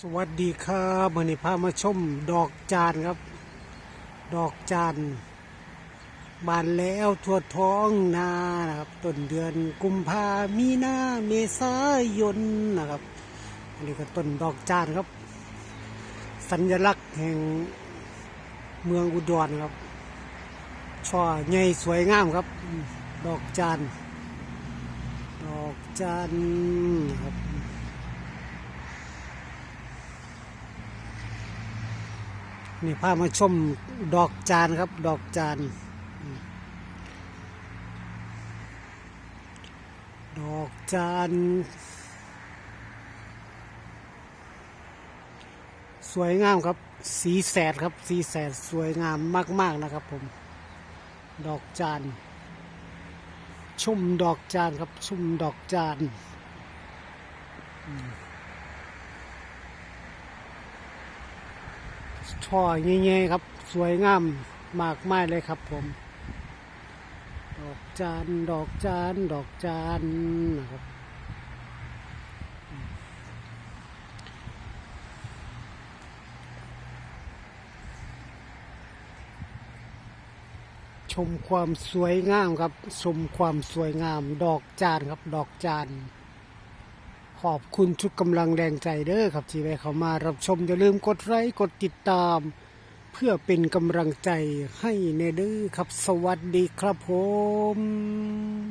สวัสดีครับวันนี้พามาชมดอกจานครับ ดอกจานบานแล้วทั่วท้องนานะครับต้นเดือนกุมภามีนาเมษายนนะครับอันนี้ก็ต้นดอกจานครับ สัญลักษณ์แห่งเมืองอุดรครับช่อใหญ่สวยงามครับ ดอกจานดอกจานครับ นี่พามาชมดอกจานครับ ดอกจาน ดอกจานสวยงามครับ สีแสดครับ สีแสดสวยงามมาก ๆ นะครับผม ดอกจาน ชุ่มดอกจานครับ ชุ่มดอกจาน ช่อเงี้ยครับ สวยงามมากมายเลยครับผม ดอกจานดอกจานดอกจานนะครับชมความสวยงามครับ ชมความสวยงาม ดอกจานครับ ดอกจาน ขอบคุณทุกกำลังแรงใจเด้อครับที่ได้เข้ามารับชมอย่าลืมกดไลค์กดติดตาม เพื่อเป็นกำลังใจให้เนเด้อครับ สวัสดีครับผม